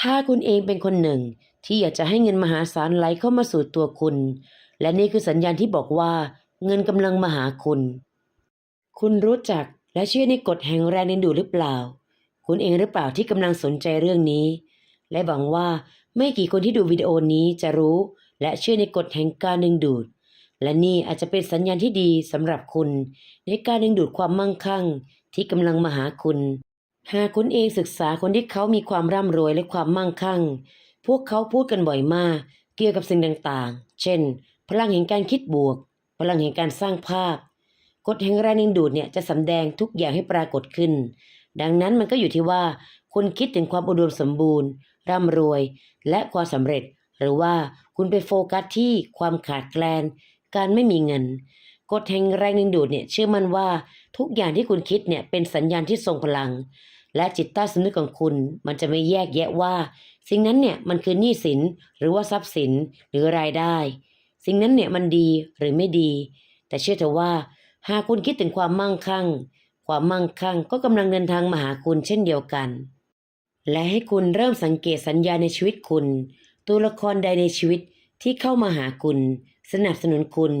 ถ้าคุณเองเป็นคนหนึ่งที่อยากจะให้เงินมหาศาลไหลเข้ามาสู่ตัวคุณ และนี่คือสัญญาณที่บอกว่า เงินกำลังมาหาคุณ คุณรู้จักและเชื่อในกฎแห่งแรงดึงดูดหรือเปล่า คุณเองหรือเปล่าที่กำลังสนใจเรื่องนี้ และหวังว่าไม่กี่คนที่ดูวิดีโอนี้จะรู้ และเชื่อในกฎแห่งการดึงดูด และนี่อาจจะเป็นสัญญาณที่ดีสำหรับคุณ ในการดึงดูดความมั่งคั่งที่กำลังมาหาคุณ หากคุณเองศึกษาคนที่เขามีความร่ำรวยและความมั่งคั่ง พวกเขาพูดกันบ่อยมาก เกี่ยวกับสิ่งต่างๆ เช่น พลังแห่งการคิดบวก พลังแห่งการสร้างภาพ กฎแห่งแรงดึงดูดเนี่ยจะสำแดงทุกอย่างให้ปรากฏขึ้น ดังนั้นมันก็อยู่ที่ว่าคุณคิดถึงความอุดมสมบูรณ์ ร่ำรวย และความสำเร็จ หรือว่าคุณไปโฟกัสที่ความขาดแคลน การไม่มีเงินกฎแห่งแรงดึงดูดเนี่ยเชื่อมั่นว่าทุกอย่างที่คุณคิดเนี่ยเป็นสัญญาณที่ทรงพลัง และจิตใต้สำนึกของคุณ มันจะไม่แยกแยะว่า สิ่งนั้นเนี่ยมันคือหนี้สินหรือว่าทรัพย์สินหรือรายได้ สิ่งนั้นเนี่ยมันดีหรือไม่ดี แต่เชื่อเถอะว่า หากคุณคิดถึงความมั่งคั่ง ความมั่งคั่งก็กำลังเดินทางมาหาคุณเช่นเดียวกัน และให้คุณเริ่มสังเกตสัญญาในชีวิตคุณ ตัวละครใดในชีวิตที่เข้ามาหาคุณ สนับสนุนคุณ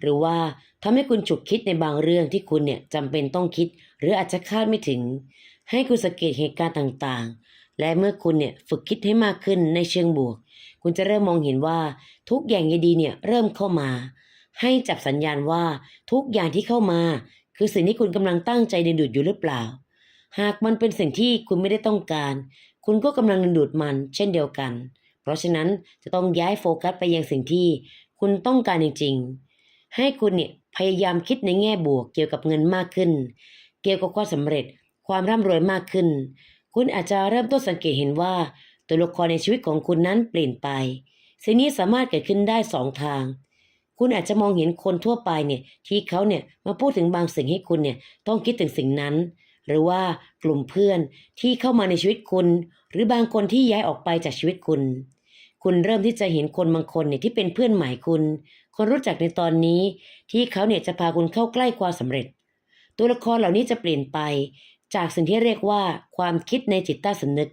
หรือว่าทำให้คุณฉุกคิดในบางเรื่องที่คุณเนี่ยจำเป็นต้องคิด หรืออาจจะคาดไม่ถึง ให้คุณสังเกตเหตุการณ์ต่างๆ และเมื่อคุณเนี่ยฝึกคิดให้มากขึ้นในเชิงบวก คุณจะเริ่มมองเห็นว่าทุกอย่างดีๆเนี่ยเริ่มเข้ามา ให้จับสัญญาณว่าทุกอย่างที่เข้ามา คือสิ่งที่คุณกำลังตั้งใจดึงดูดอยู่หรือเปล่า หากมันเป็นสิ่งที่คุณไม่ได้ต้องการ คุณก็กำลังดึงดูดมัน เช่นเดียวกัน เพราะฉะนั้นจะต้องย้ายโฟกัสไปยังสิ่งที่คุณต้องการจริงๆ ให้คุณเนี่ยพยายามคิดในแง่บวกเกี่ยวกับเงินมากขึ้น เกี่ยวกับความสำเร็จ ความร่ำรวยมากขึ้น คุณอาจจะเริ่มต้นสังเกตเห็นว่า ตัวละครในชีวิตของคุณนั้นเปลี่ยนไป สิ่งนี้สามารถเกิดขึ้นได้สองทาง คุณอาจจะมองเห็นคนทั่วไปเนี่ยที่เขาเนี่ยมาพูดถึงบางสิ่งให้คุณเนี่ยต้องคิดถึงสิ่งนั้น หรือว่ากลุ่มเพื่อนที่เข้ามาในชีวิตคุณ หรือบางคนที่ย้ายออกไปจากชีวิตคุณคุณเริ่มที่จะเห็นคนบางคนเนี่ยที่เป็นเพื่อนใหม่คุณ คนรู้จักในตอนนี้ ที่เขาเนี่ยจะพาคุณเข้าใกล้ความสำเร็จ ตัวละครเหล่านี้จะเปลี่ยนไป จากสิ่งที่เรียกว่าความคิดในจิตใต้สำนึก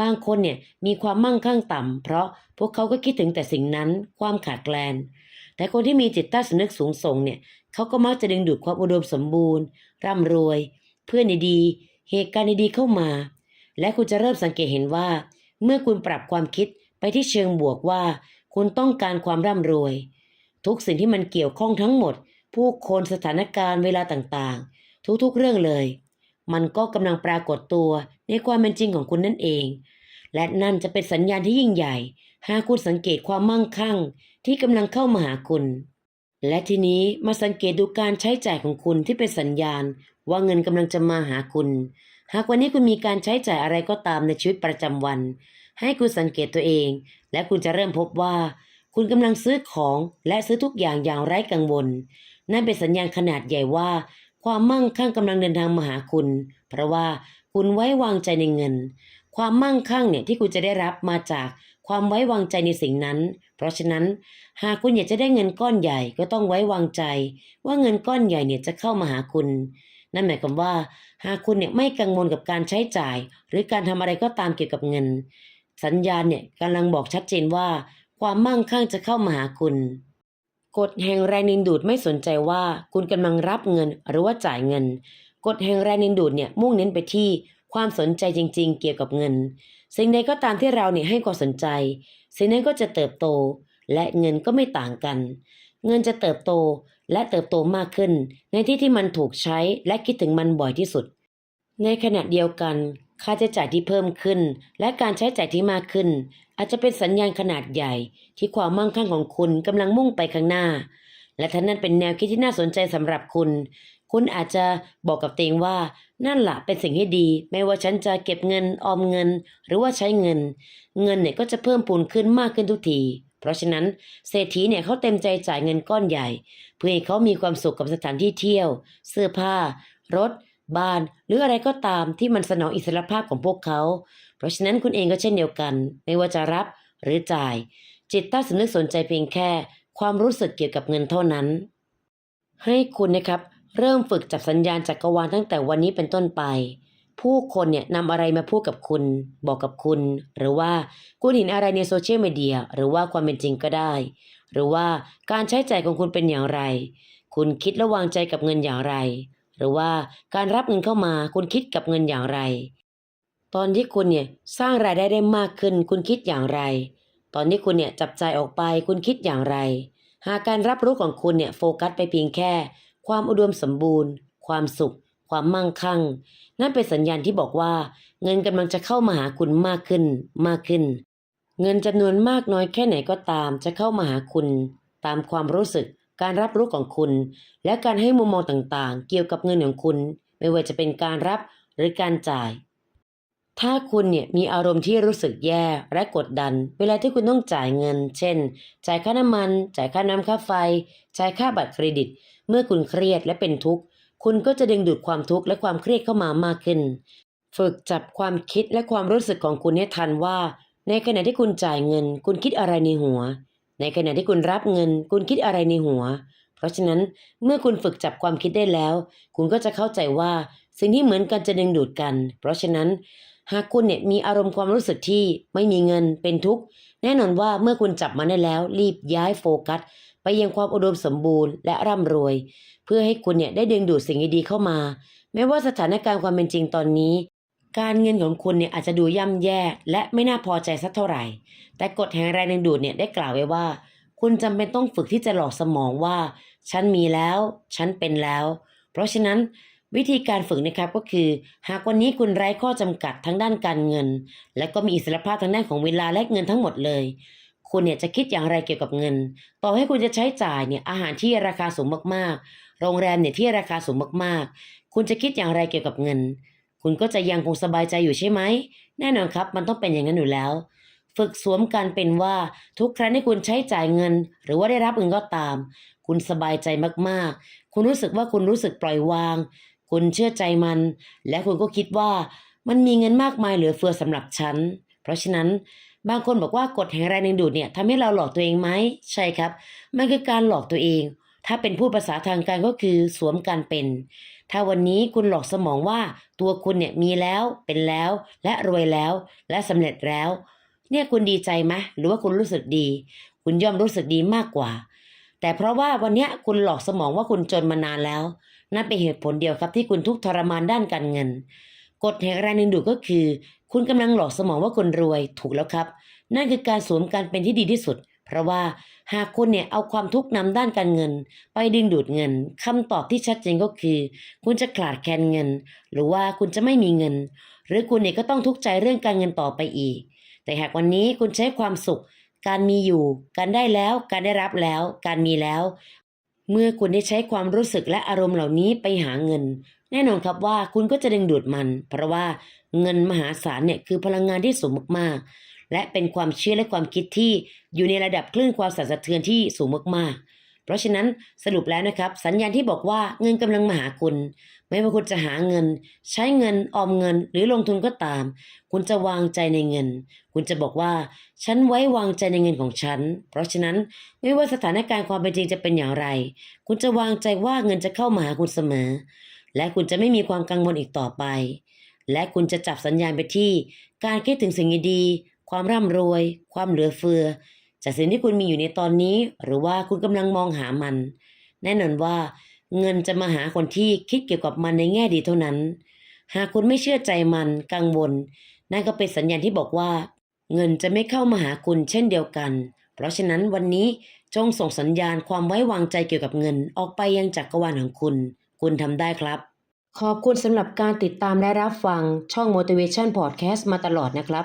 บางคนเนี่ยมีความมั่งคั่งต่ำ เพราะพวกเขาก็คิดถึงแต่สิ่งนั้นความขาดแคลน แต่คนที่มีจิตใต้สำนึกสูงส่งเนี่ยเขาก็มักจะดึงดูดความอุดมสมบูรณ์ ร่ำรวย เพื่อนดีเหตุการณ์ดีๆเข้ามา และคุณจะเริ่มสังเกตเห็นว่า เมื่อคุณปรับความคิดไปที่เชิงบวกว่า คุณต้องการความร่ำรวย ทุกสิ่งที่มันเกี่ยวข้องทั้งหมด ผู้คนสถานการณ์เวลาต่างๆ ทุกๆเรื่องเลย มันก็กำลังปรากฏตัวในความเป็นจริงของคุณนั่นเอง และนั่นจะเป็นสัญญาณที่ยิ่งใหญ่ หากคุณสังเกตความมั่งคั่งที่กำลังเข้ามาหาคุณ และทีนี้มาสังเกตดูการใช้จ่ายของคุณที่เป็นสัญญาณ ว่าเงินกำลังจะมาหาคุณ หากวันนี้คุณมีการใช้จ่ายอะไรก็ตามในชีวิตประจำวัน ให้คุณสังเกตตัวเอง และคุณจะเริ่มพบว่า คุณกำลังซื้อของและซื้อทุกอย่างอย่างไร้กังวล นั่นเป็นสัญญาณขนาดใหญ่ว่า ความมั่งคั่งกำลังเดินทางมาหาคุณ เพราะว่าคุณไว้วางใจในเงิน ความมั่งคั่งเนี่ยที่คุณจะได้รับมาจากความไว้วางใจในสิ่งนั้น เพราะฉะนั้น หากคุณอยากจะได้เงินก้อนใหญ่ก็ต้องไว้วางใจ ว่าเงินก้อนใหญ่เนี่ยจะเข้ามาหาคุณ นั่นหมายความว่า หากคุณเนี่ยไม่กังวลกับการใช้จ่าย หรือการทำอะไรก็ตามเกี่ยวกับเงิน สัญญาณเนี่ยกำลังบอกชัดเจนว่า ความมั่งคั่งจะเข้ามาหาคุณ กฎแห่งแรงดึงดูดไม่สนใจว่าคุณกำลังรับเงินหรือว่าจ่ายเงิน กฎแห่งแรงดึงดูดเนี่ยมุ่งเน้นไปที่ความสนใจจริง ๆ เกี่ยวกับเงิน สิ่งใดก็ตามที่เราเนี่ยให้ความสนใจ สิ่งนั้นก็จะเติบโต และเงินก็ไม่ต่างกัน เงินจะเติบโตและเติบโตมากขึ้น ในที่ที่มันถูกใช้และคิดถึงมันบ่อยที่สุด ในขณะเดียวกัน ค่าใช้จ่ายที่เพิ่มขึ้น และการใช้จ่ายที่มากขึ้น อาจจะเป็นสัญญาณขนาดใหญ่ ที่ความมั่งคั่งของคุณกำลังมุ่งไปข้างหน้า และถ้านั่นเป็นแนวคิดที่น่าสนใจสำหรับคุณ คุณอาจจะบอกกับตัวเองว่านั่นละเป็นสิ่งที่ดี ไม่ว่าฉันจะเก็บเงินออมเงิน หรือว่าใช้เงิน เงินเนี่ยก็จะเพิ่มพูนขึ้นมากขึ้นทุกทีเพราะฉะนั้นเศรษฐีเนี่ยเขาเต็มใจจ่ายเงินก้อนใหญ่ เพื่อให้เขามีความสุขกับสถานที่เที่ยว เสื้อผ้ารถ บ้าน หรืออะไรก็ตามที่มันสนองอิสรภาพของพวกเขา เพราะฉะนั้นคุณเองก็เช่นเดียวกัน ไม่ว่าจะรับหรือจ่าย จิตใต้สำนึกสนใจเพียงแค่ ความรู้สึกเกี่ยวกับเงินเท่านั้น ให้คุณนะครับ เริ่มฝึกจับสัญญาณจักรวาลตั้งแต่วันนี้เป็นต้นไป ผู้คนเนี่ยนำอะไรมาพูดกับคุณ บอกกับคุณ หรือว่าคุณเห็นอะไรในโซเชียลมีเดียหรือว่าความเป็นจริงก็ได้ หรือว่าการใช้จ่ายของคุณเป็นอย่างไร คุณคิดและวางใจกับเงินอย่างไร หรือว่าการรับเงินเข้ามาคุณคิดกับเงินอย่างไร ตอนที่คุณเนี่ยสร้างรายได้ได้มากขึ้น คุณคิดอย่างไร ตอนที่คุณเนี่ยจับใจออกไปคุณคิดอย่างไร หากการรับรู้ของคุณเนี่ยโฟกัสไปเพียงแค่ ความอุดมสมบูรณ์ ความสุข ความมั่งคั่ง นั่นเป็นสัญญาณที่บอกว่า เงินกำลังจะเข้ามาหาคุณมากขึ้นมากขึ้น เงินจำนวนมากน้อยแค่ไหนก็ตาม จะเข้ามาหาคุณ ตามความรู้สึก การรับรู้ของคุณ และการให้มุมมองต่างๆ เกี่ยวกับเงินของคุณ ไม่ว่าจะเป็นการรับหรือการจ่าย ถ้าคุณเนี่ยมีอารมณ์ที่รู้สึกแย่และกดดัน เวลาที่คุณต้องจ่ายเงิน เช่น จ่ายค่าน้ำมัน จ่ายค่าน้ำค่าไฟ จ่ายค่าบัตรเครดิต เมื่อคุณเครียดและเป็นทุกข์ คุณก็จะดึงดูดความทุกข์และความเครียดเข้ามามากขึ้น ฝึกจับความคิดและความรู้สึกของคุณให้ทันว่า ในขณะที่คุณจ่ายเงิน คุณคิดอะไรในหัว ในขณะที่คุณรับเงิน คุณคิดอะไรในหัว เพราะฉะนั้นเมื่อคุณฝึกจับความคิดได้แล้ว คุณก็จะเข้าใจว่าสิ่งที่เหมือนกันจะดึงดูดกัน เพราะฉะนั้นหากคุณเนี่ยมีอารมณ์ความรู้สึกที่ไม่มีเงินเป็นทุกข์ แน่นอนว่าเมื่อคุณจับมันได้แล้ว รีบย้ายโฟกัส ไปยังความอุดมสมบูรณ์และร่ำรวย เพื่อให้คุณเนี่ยได้ดึงดูดสิ่งดีๆเข้ามาแม้ว่าสถานการณ์ความเป็นจริงตอนนี้ การเงินของคุณเนี่ยอาจจะดูย่ำแย่และไม่น่าพอใจสักเท่าไหร่ แต่กฎแห่งแรงดึงดูดเนี่ยได้กล่าวไว้ว่า คุณจำเป็นต้องฝึกที่จะหลอกสมองว่า ฉันมีแล้ว ฉันเป็นแล้ว เพราะฉะนั้นวิธีการฝึกนะครับก็คือ หากวันนี้คุณไร้ข้อจำกัดทั้งด้านการเงิน และก็มีอิสรภาพทางด้านของเวลาและเงินทั้งหมดเลย คุณเนี่ยจะคิดอย่างไรเกี่ยวกับเงิน ต่อให้คุณจะใช้จ่ายเนี่ยอาหารที่ราคาสูงมากๆ โรงแรมเนี่ยที่ราคาสูงมากๆ คุณจะคิดอย่างไรเกี่ยวกับเงิน คุณก็จะยังคงสบายใจอยู่ใช่ไหม แน่นอนครับ มันต้องเป็นอย่างนั้นอยู่แล้ว ฝึกสวมการเป็นว่าทุกครั้งที่คุณใช้จ่ายเงิน หรือว่าได้รับเงินก็ตาม คุณสบายใจมากๆ คุณรู้สึกว่าคุณรู้สึกปล่อยวาง คุณเชื่อใจมัน และคุณก็คิดว่ามันมีเงินมากมายเหลือเฟือสำหรับฉัน เพราะฉะนั้นบางคนบอกว่ากฎแห่งแรงดึงดูดเนี่ยทำให้เราหลอกตัวเองไหมใช่ครับ มันคือการหลอกตัวเอง ถ้าเป็นพูดภาษาทางการก็คือสวมการเป็น ถ้าวันนี้คุณหลอกสมองว่าตัวคุณเนี่ยมีแล้วเป็นแล้ว และรวยแล้ว และสำเร็จแล้ว เนี่ยคุณดีใจไหมหรือว่าคุณรู้สึกดี คุณย่อมรู้สึกดีมากกว่า แต่เพราะว่าวันเนี้ยคุณหลอกสมองว่าคุณจนมานานแล้ว นั่นเป็นเหตุผลเดียวครับที่คุณทุกทรมานด้านการเงินกฎแห่งแรงดึงดูดก็คือ คุณกำลังหลอกสมองว่าคุณรวยถูกแล้วครับ นั่นคือการสวมการเป็นที่ดีที่สุด เพราะว่าหากคุณเนี่ยเอาความทุกข์นำด้านการเงิน ไปดึงดูดเงินคำตอบที่ชัดเจนก็คือ คุณจะขาดแคลนเงิน หรือว่าคุณจะไม่มีเงิน หรือคุณเนี่ยก็ต้องทุกข์ใจเรื่องการเงินต่อไปอีก แต่หากวันนี้คุณใช้ความสุข การมีอยู่ การได้แล้ว การได้รับแล้ว การมีแล้ว เมื่อคุณได้ใช้ความรู้สึกและอารมณ์เหล่านี้ไปหาเงิน แน่นอนครับว่าคุณก็จะดึงดูดมัน เพราะว่าเงินมหาศาลเนี่ยคือพลังงานที่สูงมากๆ และเป็นความเชื่อและความคิดที่อยู่ในระดับคลื่นความสั่นสะเทือนที่สูงมากๆ เพราะฉะนั้นสรุปแล้วนะครับ สัญญาณที่บอกว่าเงินกำลังมาหาคุณ ไม่ว่าคุณจะหาเงิน ใช้เงินออมเงินหรือลงทุนก็ตาม คุณจะวางใจในเงิน คุณจะบอกว่า ฉันไว้วางใจในเงินของฉัน เพราะฉะนั้นไม่ว่าสถานการณ์ความเป็นจริงจะเป็นอย่างไร คุณจะวางใจว่าเงินจะเข้ามาหาคุณเสมอ และคุณจะไม่มีความกังวลอีกต่อไปและคุณจะจับสัญญาณไปที่ การคิดถึงสิ่งดี ความร่ำรวย ความเหลือเฟือ จากสิ่งที่คุณมีอยู่ในตอนนี้ หรือว่าคุณกำลังมองหามัน แน่นอนว่า เงินจะมาหาคนที่คิดเกี่ยวกับมันในแง่ดีเท่านั้น หากคุณไม่เชื่อใจมันกังวล นั่นก็เป็นสัญญาณที่บอกว่า เงินจะไม่เข้ามาหาคุณเช่นเดียวกัน เพราะฉะนั้นวันนี้จงส่งสัญญาณความไว้วางใจเกี่ยวกับเงินออกไปยังจักรวาลของคุณ คุณทำได้ครับ ขอบคุณสำหรับการติดตามและรับฟังช่อง Motivation Podcast มาตลอดนะครับ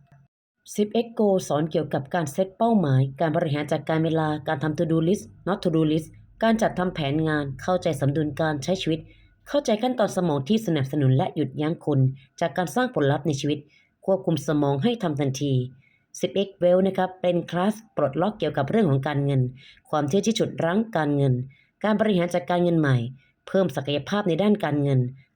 10x Go สอนเกี่ยวกับการเซตเป้าหมาย การบริหารจัดการเวลา การทำ to do list not to do list การจัดทำแผนงาน เข้าใจสมดุลการใช้ชีวิต เข้าใจขั้นตอนสมองที่สนับสนุนและหยุดยั้งคุณจากการสร้างผลลัพธ์ในชีวิต ควบคุมสมองให้ทำทันที 10x Well นะครับ เป็นคลาสปลดล็อกเกี่ยวกับเรื่องของการเงิน ความเชื่อที่ฉุดรั้งการเงิน การบริหารจัดการเงินใหม่ เพิ่มศักยภาพในด้านการเงิน